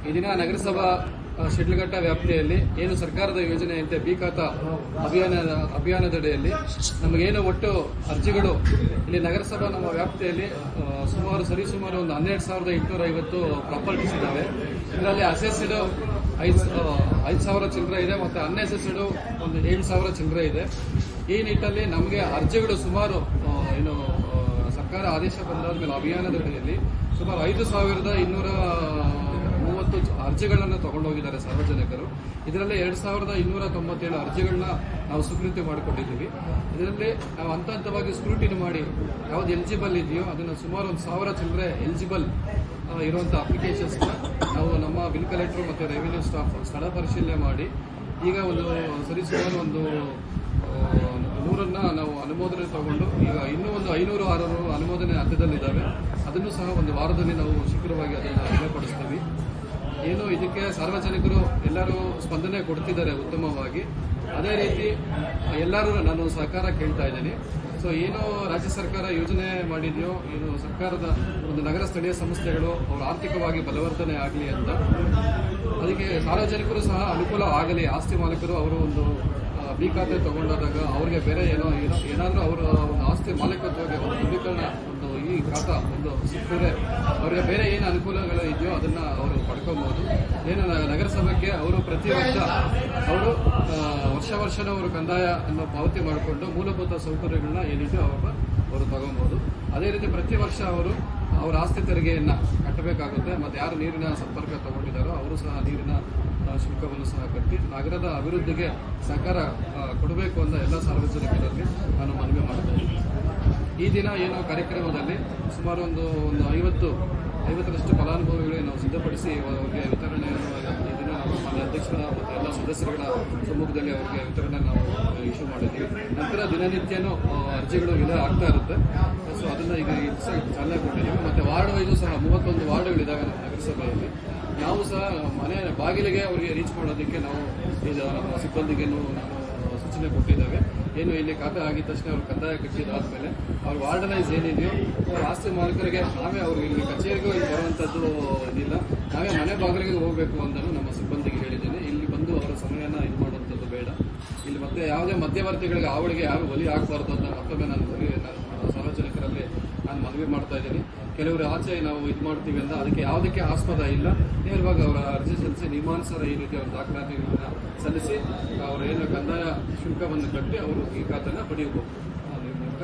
ಈ ದಿನ ನಗರಸಭಾ ಶಿಡ್ಲಘಟ್ಟ ವ್ಯಾಪ್ತಿಯಲ್ಲಿ ಏನು ಸರ್ಕಾರದ ಯೋಜನೆಯಂತೆ ಬಿ ಖಾತಾ ಅಭಿಯಾನ ಅಭಿಯಾನದಡಿಯಲ್ಲಿ ನಮಗೇನು ಒಟ್ಟು ಅರ್ಜಿಗಳು. ಇಲ್ಲಿ ನಗರಸಭಾ ನಮ್ಮ ವ್ಯಾಪ್ತಿಯಲ್ಲಿ ಸುಮಾರು ಸರಿಸುಮಾರು ಒಂದು ಹನ್ನೆರಡು ಸಾವಿರದ ಎಂಟುನೂರ ಐವತ್ತು ಪ್ರಾಪರ್ಟೀಸ್ ಇದ್ದಾವೆ ಇದರಲ್ಲಿ ಅಸೆಸ್ಡ್ ಐದು ಸಾವಿರ ಚಿಲ್ಲರೆ ಇದೆ ಮತ್ತು ಅನ್ನೆಸೆಸೆಡು ಒಂದು ಏಳು ಸಾವಿರ ಚಿಲ್ಲರೆ ಇದೆ. ಈ ನಿಟ್ಟಲ್ಲಿ ನಮಗೆ ಅರ್ಜಿಗಳು ಸುಮಾರು ಏನು ಸರ್ಕಾರ ಆದೇಶ ಬಂದಾದ ಮೇಲೆ ಅಭಿಯಾನದ ಅಡಿಯಲ್ಲಿ ಸುಮಾರು ಐದು ಸಾವಿರದ ಇನ್ನೂರ ಮೂವತ್ತು ಅರ್ಜಿಗಳನ್ನು ತಗೊಂಡೋಗಿದ್ದಾರೆ ಸಾರ್ವಜನಿಕರು. ಇದರಲ್ಲಿ ಎರಡು ಸಾವಿರದ ಇನ್ನೂರ ತೊಂಬತ್ತೇಳು ಅರ್ಜಿಗಳನ್ನ ನಾವು ಸ್ವೀಕೃತಿ ಮಾಡಿಕೊಂಡಿದ್ದೀವಿ. ಇದರಲ್ಲಿ ನಾವು ಹಂತ ಹಂತವಾಗಿ ಸ್ಕ್ರೂಟಿನಿ ಮಾಡಿ ಯಾವ್ದು ಎಲಿಜಿಬಲ್ ಇದೆಯೋ ಅದನ್ನು ಸುಮಾರು ಒಂದು ಸಾವಿರ ಚಿಲ್ಲರೆ ಎಲಿಜಿಬಲ್ ಇರುವಂಥ ಅಪ್ಲಿಕೇಶನ್ಸ್ನ ನಾವು ನಮ್ಮ ಬಿಲ್ ಕಲೆಕ್ಟರ್ ಮತ್ತು ರೆವಿನ್ಯೂ ಸ್ಟಾಫ್ ಸ್ಥಳ ಪರಿಶೀಲನೆ ಮಾಡಿ. ಈಗ ಒಂದು ಸರಿಸುಮಾರು ಒಂದು ನೂರನ್ನ ನಾವು ಅನುಮೋದನೆ ತಗೊಂಡು ಈಗ ಇನ್ನೂ ಒಂದು ಐನೂರು, ಆರುನೂರು ಅನುಮೋದನೆ ಹಂತದಲ್ಲಿದ್ದಾವೆ. ಅದನ್ನು ಸಹ ಒಂದು ವಾರದಲ್ಲಿ ನಾವು ಶೀಘ್ರವಾಗಿ ಅದನ್ನು ಅಮಲಪಡಿಸ್ತೀವಿ ಏನು ಇದಕ್ಕೆ ಸಾರ್ವಜನಿಕರು ಎಲ್ಲರೂ ಸ್ಪಂದನೆ ಕೊಡ್ತಿದ್ದಾರೆ ಉತ್ತಮವಾಗಿ. ಅದೇ ರೀತಿ ಎಲ್ಲರೂ ನಾನು ಸಹಕಾರ ಕೇಳ್ತಾ ಇದ್ದೀನಿ. ಸೊ ಏನು ರಾಜ್ಯ ಸರ್ಕಾರ ಯೋಜನೆ ಮಾಡಿದೆಯೋ, ಏನು ಸರ್ಕಾರದ ಒಂದು ನಗರ ಸ್ಥಳೀಯ ಸಂಸ್ಥೆಗಳು ಅವರು ಆರ್ಥಿಕವಾಗಿ ಬಲವರ್ಧನೆ ಆಗಲಿ ಅಂತ. ಅದಕ್ಕೆ ಸಾರ್ವಜನಿಕರು ಸಹ ಅನುಕೂಲ ಆಗಲಿ. ಆಸ್ತಿ ಮಾಲೀಕರು ಅವರು ಒಂದು ಬಿ ಖಾತೆ ತಗೊಂಡಾದಾಗ ಅವ್ರಿಗೆ ಬೇರೆ ಏನೋ ಏನೋ, ಏನಾದರೂ ಅವರು ಒಂದು ಆಸ್ತಿ ಮಾಲೀಕತ್ವಕ್ಕೆ ಒಂದು ಒಂದು ಈ ಖಾತಾ ಒಂದು ಸಿಕ್ಕಿದ್ರೆ ಅವರಿಗೆ ಬೇರೆ ಏನು ಅನುಕೂಲಗಳು ಇದೆಯೋ ಅದನ್ನ ಅವರು ಪಡ್ಕೋಬಹುದು ಏನು ನಗರಸಭೆಗೆ ಅವರು ಪ್ರತಿ ವರ್ಷ ಅವರು ವರ್ಷ ವರ್ಷನೂ ಅವರು ಕಂದಾಯ ಅನ್ನು ಪಾವತಿ ಮಾಡಿಕೊಂಡು ಮೂಲಭೂತ ಸೌಕರ್ಯಗಳನ್ನ ಏನಿದೆಯೋ ಅವ್ರನ್ನ ಅವರು ತಗೊಬಹುದು ಅದೇ ರೀತಿ ಪ್ರತಿ ವರ್ಷ ಅವರು ಅವರ ಆಸ್ತಿ ತೆರಿಗೆಯನ್ನ ಕಟ್ಟಬೇಕಾಗುತ್ತೆ. ಮತ್ತೆ ಯಾರು ನೀರಿನ ಸಂಪರ್ಕ ತಗೊಂಡಿದ್ದಾರೋ ಅವರು ಸಹ ನೀರಿನ ಶುಲ್ಕವನ್ನು ಸಹ ಕಟ್ಟಿ ನಗರದ ಅಭಿವೃದ್ಧಿಗೆ ಸಹಕಾರ ಕೊಡಬೇಕು ಅಂತ ಎಲ್ಲ ಸಾರ್ವಜನಿಕರಲ್ಲಿ ನಾನು ಮನವಿ ಮಾಡುತ್ತೇನೆ ಈ ದಿನ ಏನು ಕಾರ್ಯಕ್ರಮದಲ್ಲಿ ಸುಮಾರು ಒಂದು ಒಂದು ಐವತ್ತು, ಐವತ್ತರಷ್ಟು ಫಲಾನುಭವಿಗಳಿಗೆ ನಾವು ಸಿದ್ಧಪಡಿಸಿ ಅವರಿಗೆ ವಿತರಣೆಯನ್ನು ಈ ದಿನ ನಾವು ಮಾನ್ಯ ಅಧ್ಯಕ್ಷರ ಮತ್ತು ಎಲ್ಲ ಸದಸ್ಯರುಗಳ ಸಮ್ಮುಖದಲ್ಲಿ ಅವರಿಗೆ ವಿತರಣೆ ನಾವು ಇಶ್ಯೂ ಮಾಡಿದ್ವಿ ನಂತರ ದಿನನಿತ್ಯನೂ ಅರ್ಜಿಗಳು ಇದೆ ಆಗ್ತಾ ಇರುತ್ತೆ. ಸೊ ಅದನ್ನು ಈಗ ಚಾಲನೆ ಕೊಟ್ಟಿದ್ದೀವಿ ಮತ್ತು ವಾರ್ಡ್ ವೈಸು ಸಹ, ಮೂವತ್ತೊಂದು ವಾರ್ಡ್ಗಳಿದ್ದಾವೆ ನಮ್ಮ ನಗರಸಭೆಯಲ್ಲಿ. ನಾವು ಸಹ ಮನೆ ಬಾಗಿಲಿಗೆ ಅವರಿಗೆ ರೀಚ್ ಮಾಡೋದಕ್ಕೆ ನಾವು ಈಗ ನಮ್ಮ ಸಿಬ್ಬಂದಿಗೆ ಸೂಚನೆ ಕೊಟ್ಟಿದ್ದೇವೆ. ಏನು ಇಲ್ಲಿ ಖಾತೆ ಆಗಿದ ತಕ್ಷಣ ಅವರು ಕಂದಾಯ ಕಟ್ಟಿದಾದ್ಮೇಲೆ ಅವ್ರ ವಾರ್ಡನೈಸ್ ಏನಿದೆಯೋ ಅವ್ರ ಆಸ್ತಿ ಮಾಲೀಕರಿಗೆ ನಾವೇ ಅವ್ರಿಗೆ ಇಲ್ಲಿ ಕಚೇರಿಗೂ ಇಲ್ಲಿ ಬರುವಂಥದ್ದು ಇದಿಲ್ಲ ನಾವೇ ಮನೆ ಬಾಗಿಲಿಗೆ ಹೋಗಬೇಕು ಅಂತಲೂ ನಮ್ಮ ಸಿಬ್ಬಂದಿಗೆ ಹೇಳಿದ್ದೀನಿ. ಇಲ್ಲಿ ಬಂದು ಅವರ ಸಮಯನ ಇದು ಮಾಡುವಂಥದ್ದು ಬೇಡ. ಇಲ್ಲಿ ಮತ್ತೆ ಯಾವುದೇ ಮಧ್ಯವರ್ತಿಗಳಿಗೆ ಅವಳಿಗೆ ಯಾರು ಬಲಿ ಆಗಬಾರ್ದು ಅಂತ ಮತ್ತೊಮ್ಮೆ ನಾನು ಬಲಿ- ಸಾರ್ವಜನಿಕರಲ್ಲಿ ನಾನು ಮನವಿ ಮಾಡ್ತಾ ಇದ್ದೀನಿ. ಕೆಲವರು ಆಚೆ ನಾವು ಇದು ಮಾಡ್ತೀವಿ ಅಂತ ಅದಕ್ಕೆ ಯಾವುದಕ್ಕೆ ಆಸ್ಪದ ಇಲ್ಲ. ನೇರವಾಗಿ ಅವರ ಅರ್ಜಿ ಸಲ್ಲಿಸಿ ನಿಯಮಾನುಸಾರ ಈ ರೀತಿ ಅವರ ದಾಖಲಾತಿಗಳನ್ನ ಸಲ್ಲಿಸಿ ಅವರು ಏನು ಕಂದಾಯ ಶುಲ್ಕವನ್ನು ಕಟ್ಟಿ ಅವರು ಈ ಖಾತೆನ ಪಡೆಯಬಹುದು.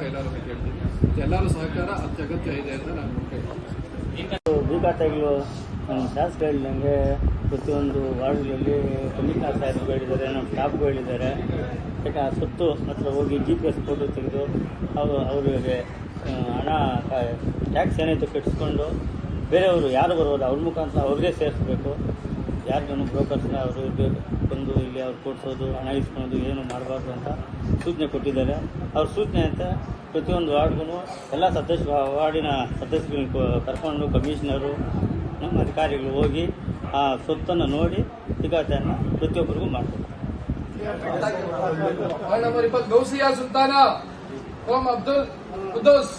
ಎಲ್ಲರೂ ಕೇಳ್ತೀನಿ ಎಲ್ಲರೂ ಸಹಕಾರ ಅತ್ಯಗತ್ಯ ಇದೆ ಅಂತ ನಾನು ಕೇಳ್ತೀನಿ. ಭೂಖಾತೆಗಳು ನಮ್ಮ ಶಾಸಕ ಹೇಳಿದಂಗೆ ಪ್ರತಿಯೊಂದು ವಾರ್ಡ್ಗಳಲ್ಲಿ ತನಿಖಾ ಸಾಹೇಬ್ರು ಹೇಳಿದ್ದಾರೆ ನಮ್ಮ ಸ್ಟಾಫ್ಗಳು ಹೇಳಿದ್ದಾರೆ ಯಾಕೆ ಆ ಸುತ್ತು ಹತ್ರ ಹೋಗಿ ಜಿ ಪಿ ಎಸ್ ಫೋಟೋ ತೆಗೆದು ಅವರು ಅವರಿಗೆ ಹಣ ಟ್ಯಾಕ್ಸ್ ಏನೈತೆ ಕಟ್ಟಿಸ್ಕೊಂಡು ಬೇರೆಯವರು ಯಾರು ಬರೋದು ಅವ್ರ ಮುಖಾಂತರ ಅವ್ರಿಗೆ ಸೇರಿಸ್ಬೇಕು. ಯಾರಿಗೂ ಬ್ರೋಕರ್ಸ್ನ ಅವರು ಬಂದು ಇಲ್ಲಿ ಅವ್ರು ಕೊಡಿಸೋದು, ಹಣ ಇಸ್ಕೊಳೋದು ಏನು ಮಾಡಬಾರ್ದು ಅಂತ ಸೂಚನೆ ಕೊಟ್ಟಿದ್ದಾರೆ. ಅವ್ರ ಸೂಚನೆ ಅಂತ ಪ್ರತಿಯೊಂದು ವಾರ್ಡ್ಗೂ ಎಲ್ಲ ಸದಸ್ಯ ವಾರ್ಡಿನ ಸದಸ್ಯಗಳನ್ನ ಕೊ- ಕರ್ಕೊಂಡು ಕಮಿಷನರು ನಮ್ಮ ಅಧಿಕಾರಿಗಳು ಹೋಗಿ ಆ ಸೊತ್ತನ್ನು ನೋಡಿ ಸಿಗಾತೆಯನ್ನು ಪ್ರತಿಯೊಬ್ಬರಿಗೂ ಇಪ್ಪತ್ತು ಗೌಸಿಯಾ ಸುಲ್ತಾನ ಓಂ ಅಬ್ದುಲ್ ಕುದ್ದೋಸ್.